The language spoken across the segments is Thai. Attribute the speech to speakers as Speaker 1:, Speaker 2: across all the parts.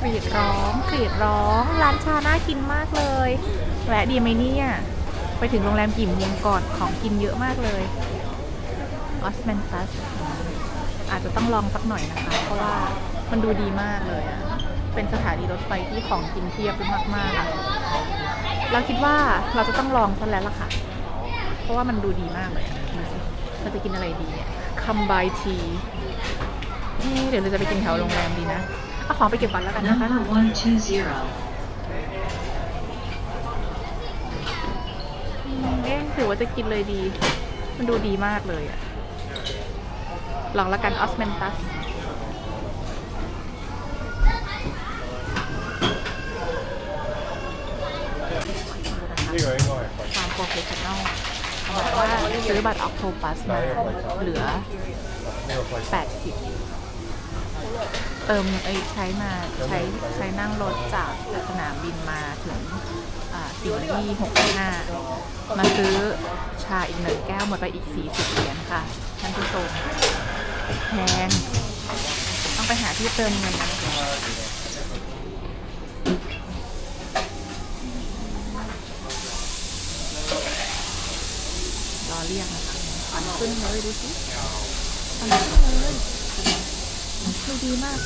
Speaker 1: กรีดร้องกรีดร้อง ร้านชาน่ากินมากเลยแวะดีไหมเนี่ย ไปถึงโรงแรมกี่โมงก่อนของกินเยอะมากเลยออสแมนตัสอาจจะต้องลองสักหน่อยนะคะ เพราะว่ามันดูดีมากเลยอะเป็นสถานีรถไฟที่ของกินเพียบมากๆอะเราคิดว่าเราจะต้องลองซะแล้วล่ะค่ะ เพราะว่ามันดูดีมากเลยอะเราจะกินอะไรดีเนี่ยคัมบายทีเดี๋ยวเราจะไปกินแถวโรงแรมดีนะ เอาของไปเก็บก่อนแล้วกันนะคะเอ๊ะถือว่าจะกินเลยดี มันดูดีมากเลยอะลองแล้วกันออสเมนตัส นี่ตามโปรเฟชชั่นแนลบอกว่าซื้อบัตรออกโทบัสมาเหลือ
Speaker 2: นี่ก็ไ80
Speaker 1: เติมไอ้ใช้มาใช้ใช้นั่งรถจากสนามบินมาถึงอ่าสิ่งที่65มาซื้อชาอีกหนึ่งแก้วหมดไปอีก40เหรียญค่ะท่านผู้ชมแพงต้องไปหาที่เติมเงินนะรอเรียกนะคะฝันขึ้นเลยดูสิฝันขึ้นเลย ดูดีมาก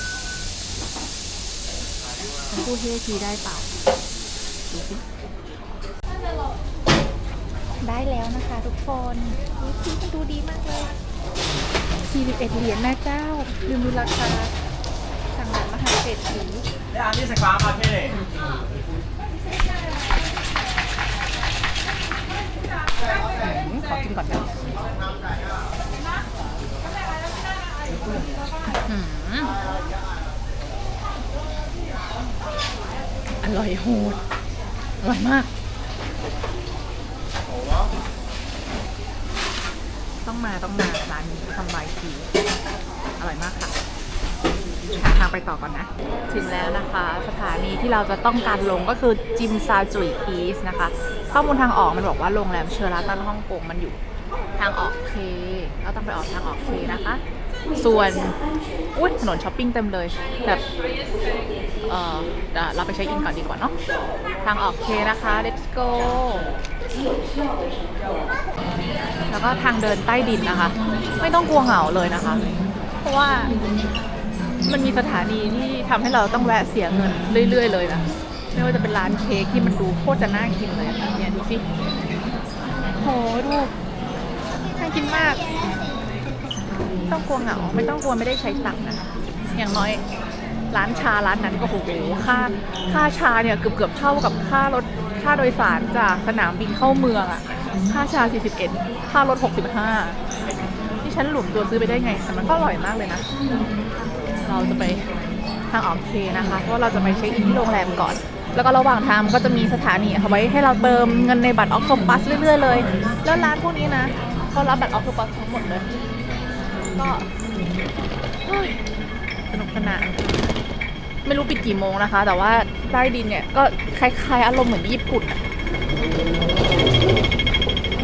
Speaker 1: คู่เฮทีได้เปล่าดูสิได้แล้วนะคะทุกคนนี่คือมันดูดีมากเลย41เหรียญแม่เจ้า ลืมดูราคา สังหลังมหาเศรษฐี
Speaker 3: ได้อันนี้สกา
Speaker 1: มาแค่ไหนขอกินก่อนนะ อร่อยโหดอร่อยมาก ต้องมาต้องมาร้านนี้ทำใบทีอร่อยมากค่ะหาทางไปต่อก่อนนะ ถึงแล้วนะคะ สถานีที่เราจะต้องการลงก็คือจิมซาจุยอีสนะคะ ข้อมูลทางออกมันบอกว่าโรงแรมเชอราตันฮ่องกงมันอยู่ ทางออกเค เราต้องไปออกทางออกเคนะคะ ส่วน อุ้ยถนนช้อปปิ้งเต็มเลย แบบเออเราไปเช็คอินก่อนดีกว่าเนาะ ทางออกเคนะคะ let's go แล้วก็ทางเดินใต้ดินนะคะ ไม่ต้องกลัวเหงาเลยนะคะ เพราะว่ามันมีสถานีที่ทำให้เราต้องแวะเสียเงินเรื่อย ๆ เลยนะไม่ว่าจะเป็นร้านเค้กที่มันดูโคตรจะน่ากินเลยเนี่ยดูสิโหดูน่ากินมาก ต้องกลัวเหงาไม่ต้องกลัวไม่ได้ใช้ตังค์นะคะอย่างน้อยร้านชาร้านนั้นก็โอ้โหค่าค่าชาเนี่ยเกือบเกือบเท่ากับค่ารถค่าโดยสารจากสนามบินเข้าเมืองอะค่าชา 41 ค่ารถ 65ที่ฉันหลุมตัวซื้อไปได้ไงแต่มันก็อร่อยมากเลยนะ เราจะไปทางออกเคนะคะ เพราะเราจะไปเช็คอินที่โรงแรมก่อน แล้วก็ระหว่างทางก็จะมีสถานีเอาไว้ให้เราเติมเงินในบัตรออกโตปัสเรื่อยๆเลย แล้วร้านพวกนี้นะเขารับบัตรออกโตปัสทั้งหมดเลย ก็เฮ้ยสนุกสนานไม่รู้ปิดกี่โมงนะคะ แต่ว่าใต้ดินเนี่ยก็คล้ายๆ อารมณ์เหมือนญี่ปุ่น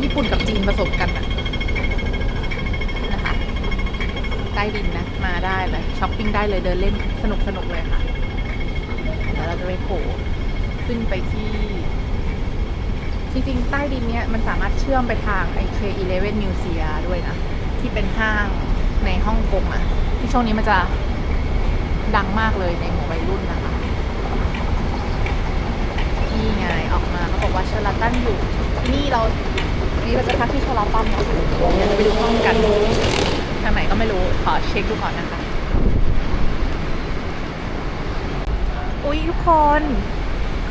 Speaker 1: ญี่ปุ่นกับจีนผสมกันอะนะคะ ใต้ดินนะ มาได้เลยช้อปปิ้งได้เลยเดินเล่นสนุกสนุกเลยค่ะเดี๋ยวเราจะไปโผล่ขึ้นไปที่จริงๆ ใต้ดินเนี้ยมันสามารถเชื่อมไปทางไอเคอีเลเวนมิวเซียด้วยนะ ที่เป็นห้าง ในฮ่องกงอะที่ช่วงนี้มันจะดังมากเลยในหมู่วัยรุ่นนะคะนี่ไงออกมาเขาบอกว่าเชอราตันอยู่นี่เราวันนี้เราจะพักที่เชอราตันเนะเดี๋ยวจะไปดูห้องกันทางไหนก็ไม่รู้ขอเช็คดูก่อนนะคะอุ๊ยทุกคน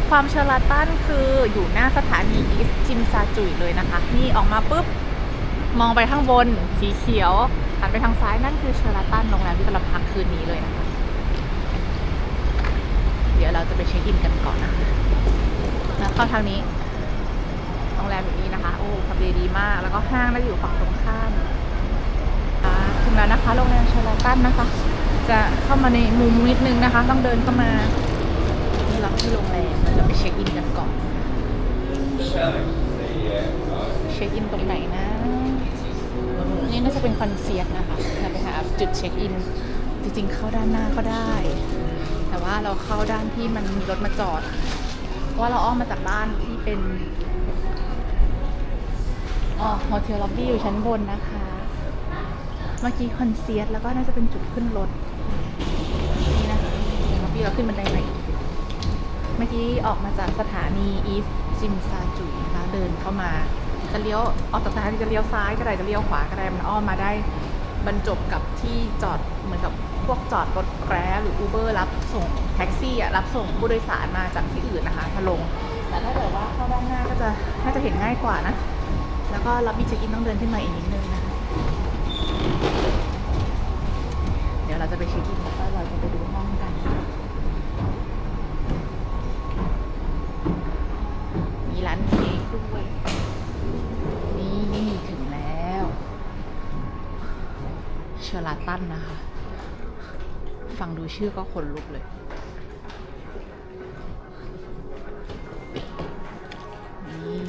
Speaker 1: ความเชอราตันคืออยู่หน้าสถานีอีสจิมซาจุยเลยนะคะ นี่ออกมาปุ๊บ มองไปข้างบนสีเขียว หันไปทางซ้ายนั่นคือเชอราตันโรงแรมที่เราพักคืนนี้เลยนะคะ เดี๋ยวเราจะไปเช็คอินกันก่อนนะคะแล้วเข้าทางนี้ โรงแรมอยู่นี้นะคะ โอ้ทำเลดีมาก แล้วก็ห้างน่าจะอยู่ฝั่งตรงข้ามถึงแล้วนะคะ โรงแรมเชอราตันนะคะ จะเข้ามาในมุมนิดนึงนะคะ ต้องเดินเข้ามา นี่เราที่โรงแรมเราไปเช็คอินกันก่อน เช็คอินตรงไหนนะ นี่น่าจะเป็นคอนเซียร์นะคะไปหาจุดเช็คอิน จริงๆ เข้าด้านหน้าก็ได้ แต่ว่าเราเข้าด้านที่มันมีรถมาจอดว่าเราอ้อมมาจากบ้านที่เป็นอ๋อโฮเทลล็อบบี้อยู่ชั้นบนนะคะ เมื่อกี้คอนเซียสแล้วก็น่าจะเป็นจุดขึ้นรถ นี่นะคะล็อบบี้เราขึ้นบันไดมาอีกเมื่อกี้ออกมาจากสถานีอีสจิมซาจุยนะคะเดินเข้ามา จะเลี้ยวออกจากสถานีจะเลี้ยวซ้ายก็ได้จะเลี้ยวขวาก็ได้มันอ้อมมาได้บรรจบกับที่จอดเหมือนกับพวกจอดรถแกร็หรืออูเบอร์รับส่งแท็กซี่อะรับส่งผู้โดยสารมาจากที่อื่นนะคะมาลง แต่ถ้าเกิดว่าเข้าด้านหน้าก็จะน่าจะเห็นง่ายกว่านะ แล้วก็รับบิเช็คอินต้องเดินขึ้นมาอีกนิดนึงนะคะเดี๋ยวเราจะไปเช็คอินแล้วก็เราจะไปดูห้องกัน มีร้านเค้กด้วย นี่ถึงแล้ว เชอรา ตันนะคะ ฟังดูชื่อก็ขนลุกเลย นี่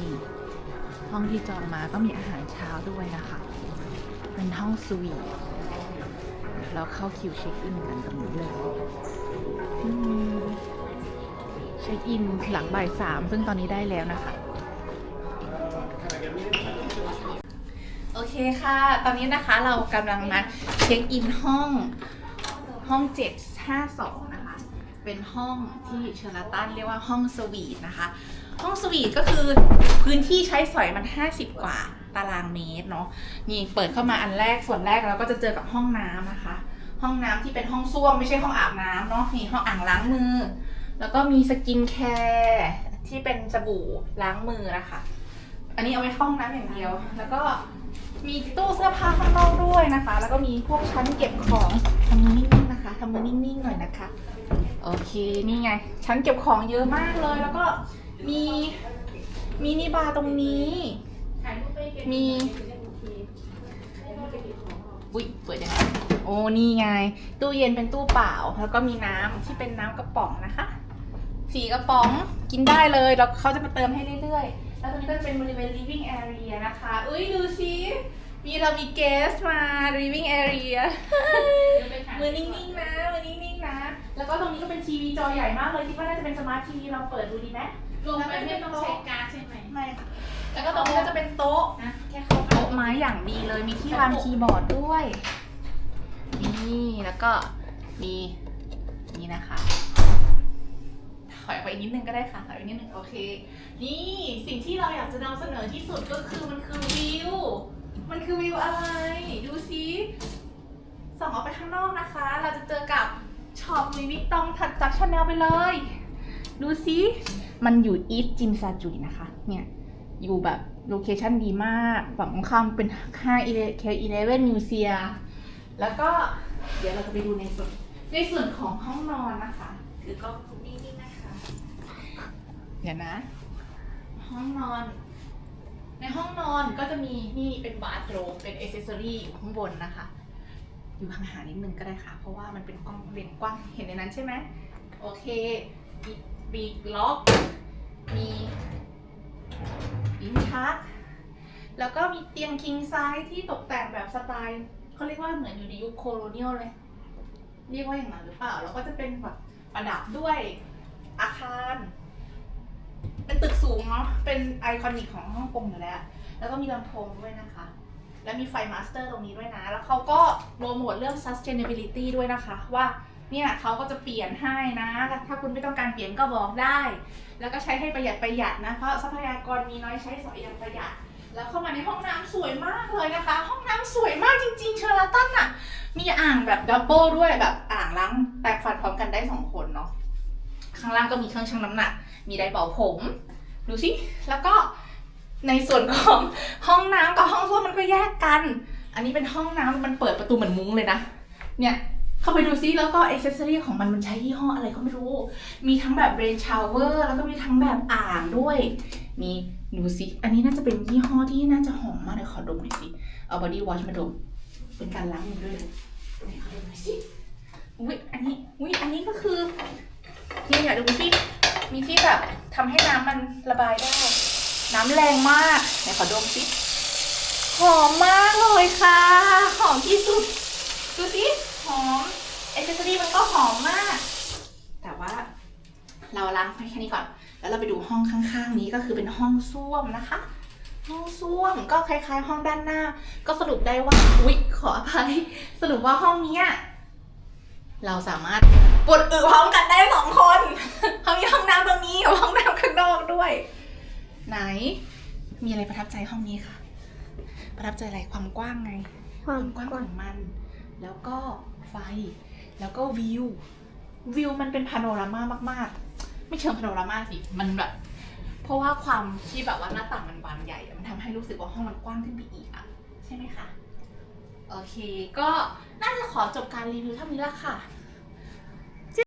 Speaker 1: ห้องที่จองมาก็มีอาหารเช้าด้วยนะคะ เป็นห้องสวีทเราเข้าคิวเช็คอินกันตรงนี้เลยเช็คอินหลังบ่ายสามซึ่งตอนนี้ได้แล้วนะคะโอเคค่ะ ตอนนี้นะคะเรากำลังมา เช็คอินห้องห้อง 752 นะคะ เป็นห้องที่เชอราตันเรียกว่าห้องสวีทนะคะ ห้องสวีทก็คือพื้นที่ใช้สอยมัน 50 กว่าตารางเมตรเนาะนี่เปิดเข้ามาอันแรกส่วนแรกเราก็จะเจอกับห้องน้ำนะคะ ห้องน้ำที่เป็นห้องส้วมไม่ใช่ห้องอาบน้ำเนาะนี่ห้องอ่างล้างมือ แล้วก็มีสกินแคร์ที่เป็นสบู่ล้างมือนะคะ อันนี้เอาไว้ห้องน้ำอย่างเดียว แล้วก็ มีตู้เสื้อผ้าข้างนอกด้วยนะคะ แล้วก็มีพวกชั้นเก็บของทำมือนิ่งๆนะคะทำมือนิ่งๆหน่อยนะคะ โอเค นี่ไง ชั้นเก็บของเยอะมากเลย แล้วก็มีมินิบาร์ตรงนี้ มีอุ้ยเปิดยังไงโอ้นี่ไง ตู้เย็นเป็นตู้เปล่า แล้วก็มีน้ำที่เป็นน้ำกระป๋องนะคะสีกระป๋องกินได้เลย แล้วเขาจะมาเติมให้เรื่อยๆ แล้วตรงนี้ก็จะเป็นบริเวณ living area นะคะ อุ้ยดูสิ มีเรามีเกสมา living area มือนิ่งๆนะ มือนิ่งๆนะ แล้วก็ตรงนี้ก็เป็นทีวีจอใหญ่มากเลยคิดว่าน่าจะเป็นสมาร์ททีวีเราเปิดดูดีไหม
Speaker 4: ลงไปไม่ต้องใช้การ์ดใช่ไหม
Speaker 1: ไม่ค่ะ แล้วก็ตรงนี้ก็จะเป็นโต๊ะ
Speaker 4: นะแค่เข้าไป
Speaker 1: โต๊ะไม้อย่างดีเลย มีที่วางคีย์บอร์ดด้วย นี่ แล้วก็มีนี่นะคะถอยไปอีกนิดนึงก็ได้ค่ะถอยไปนิดนึงโอเค นี่สิ่งที่เราอยากจะนำเสนอที่สุดก็คือมันคือวิว มันคือวิวอะไร ดูซิส่องออกไปข้างนอกนะคะ เราจะเจอกับช็อปลุยวิตตองถัดจากชาแนลไปเลย ดูซิมันอยู่อีสจิมซาจุยนะคะ เนี่ย อยู่แบบโลเคชั่นดีมากฝั่งตรงข้ามเป็นห้างเคอีเลเว่นมิวเซียแล้วก็เดี๋ยวเราจะไปดูในส่วนในส่วนของห้องนอนนะคะถือกล้องนิ่งๆนะคะ เดี๋ยวนะ ห้องนอน ในห้องนอนก็จะมีนี่เป็นบาร์โรเป็นเอเซสซอรี่อยู่ข้างบนนะคะ อยู่ห่างๆนิดนึงก็ได้ค่ะ เพราะว่ามันเป็นกล้องเลนกว้างเห็นในนั้นใช่ไหมโอเคมีปีกล็อกมีลิ้นชักแล้วก็มีเตียงคิงไซส์ที่ตกแต่งแบบสไตล์เขาเรียกว่าเหมือนอยู่ในยุคโคโลเนียลเลย เรียกว่าอย่างนั้นหรือเปล่า แล้วก็จะเป็นแบบประดับด้วยอาคาร เป็นตึกสูงเนาะ เป็นไอคอนิกของฮ่องกงอยู่แล้ว แล้วก็มีลำโพงด้วยนะคะ แล้วมีไฟมาสเตอร์ตรงนี้ด้วยนะ แล้วเขาก็โปรโมทเรื่อง sustainability ด้วยนะคะ ว่าเนี่ยเขาก็จะเปลี่ยนให้นะ ถ้าคุณไม่ต้องการเปลี่ยนก็บอกได้ แล้วก็ใช้ให้ประหยัดประหยัดนะ เพราะทรัพยากรมีน้อยใช้สอยอย่างประหยัด แล้วเข้ามาในห้องน้ำสวยมากเลยนะคะ ห้องน้ำสวยมากจริงๆ เชอร์ลตันอะมีอ่างแบบดับเบิลด้วยแบบอ่างล้างแปรงฟันพร้อมกันได้สองคนเนาะ ข้างล่างก็มีเครื่องชั่งน้ำหนัก มีไดร์เป่าผม ดูสิ แล้วก็ในส่วนของห้องน้ำกับห้องส้วมมันก็แยกกัน อันนี้เป็นห้องน้ำมันเปิดประตูเหมือนมุ้งเลยนะ เนี่ยเข้าไปดูซิแล้วก็อ c เซสซอรี่ของมันมันใช้ยี่ห้ออะไรก็ไม่รู้ มีทั้งแบบเรนชาวเวอร์แล้วก็มีทั้งแบบอ่างด้วย มีดูสิอันนี้น่าจะเป็นยี่ห้อที่น่าจะหอมมากเลยขอดมหน่อยสิ เอาบอดี้วอชมาดม เป็นการล้างมือด้วยเลยไหนขอดมหน่อยสิ อุ้ยอันนี้ อุ้ยอันนี้ก็คือนี่อยากดูสิมีที่แบบทำให้น้ำมันระบายได้ น้ำแรงมากไหนขอดมสิหอมมากเลยค่ะ หอมที่สุด ดูสิหอมเอเซอรี่มันก็หอมมาก แต่ว่า เราล้างไฟแค่นี้ก่อน แล้วเราไปดูห้องข้างๆ นี้ก็คือเป็นห้องส้วมนะคะ ห้องส้วมก็คล้ายๆ ห้องด้านหน้า ก็สรุปได้ว่าอุ๊ยขออภัย สรุปว่าห้องนี้ เราสามารถปวดอึพร้อมกันได้สองคนเขามีห้องน้ำตรงนี้กับห้องน้ำข้างนอกด้วย ไหน มีอะไรประทับใจห้องนี้คะประทับใจอะไรความกว้างไง ความกว้างของมัน แล้วก็ไฟ แล้วก็วิว วิวมันเป็นพาโนรามามาก ๆ ไม่เชิงพาโนรามาสิ มันแบบ เพราะว่าความที่แบบว่าหน้าต่างมันบานใหญ่อะมันทำให้รู้สึกว่าห้องมันกว้างขึ้นไปอีกอะใช่ไหมคะ โอเค ก็น่าจะขอจบการรีวิวเท่านี้ละค่ะ